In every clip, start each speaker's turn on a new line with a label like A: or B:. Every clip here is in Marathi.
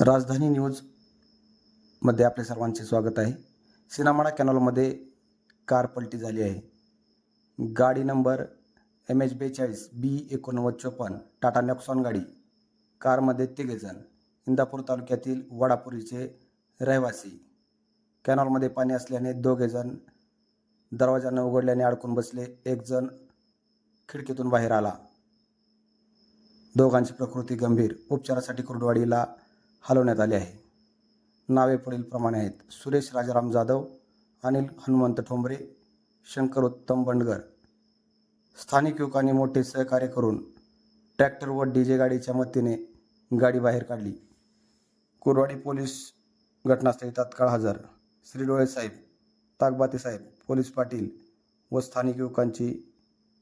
A: राजधानी न्यूजमध्ये आपले सर्वांचे स्वागत आहे. सिनामाडा कॅनॉलमध्ये कार पलटी झाली आहे. गाडी नंबर एम एच बेचाळीस बी एकोणनव्वद चोपन्न टाटा नेक्सॉन गाडी कारमध्ये तिघेजण इंदापूर तालुक्यातील वडापुरीचे रहिवासी. कॅनॉलमध्ये पाणी असल्याने दोघेजण दरवाजा न उघडल्याने अडकून बसले एकजण खिडकीतून बाहेर आला. दोघांची प्रकृती गंभीर. उपचारासाठी कुर्डवाडीला हलवण्यात आले आहे. नावे पुढीलप्रमाणे आहेत. सुरेश राजाराम जाधव अनिल हनुमंत ठोंबरे शंकर उत्तम बंडगर. स्थानिक युवकांनी मोठे सहकार्य करून ट्रॅक्टर व डी जे गाडीच्या मदतीने गाडी बाहेर काढली. कुरवाडी पोलीस घटनास्थळी तात्काळ हजर. श्रीडोळे साहेब ताकबाते साहेब पोलीस पाटील व स्थानिक युवकांची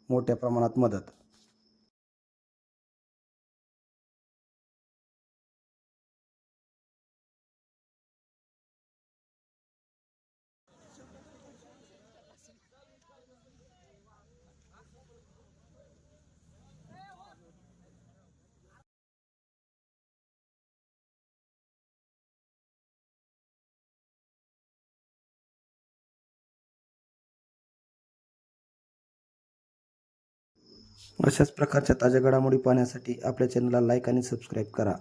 A: मोठ्या प्रमाणात मदत. अशाच प्रकारच्या ताज्या घडामोडी पाहण्यासाठी आपल्या चॅनलला लाईक आणि सबस्क्राईब करा.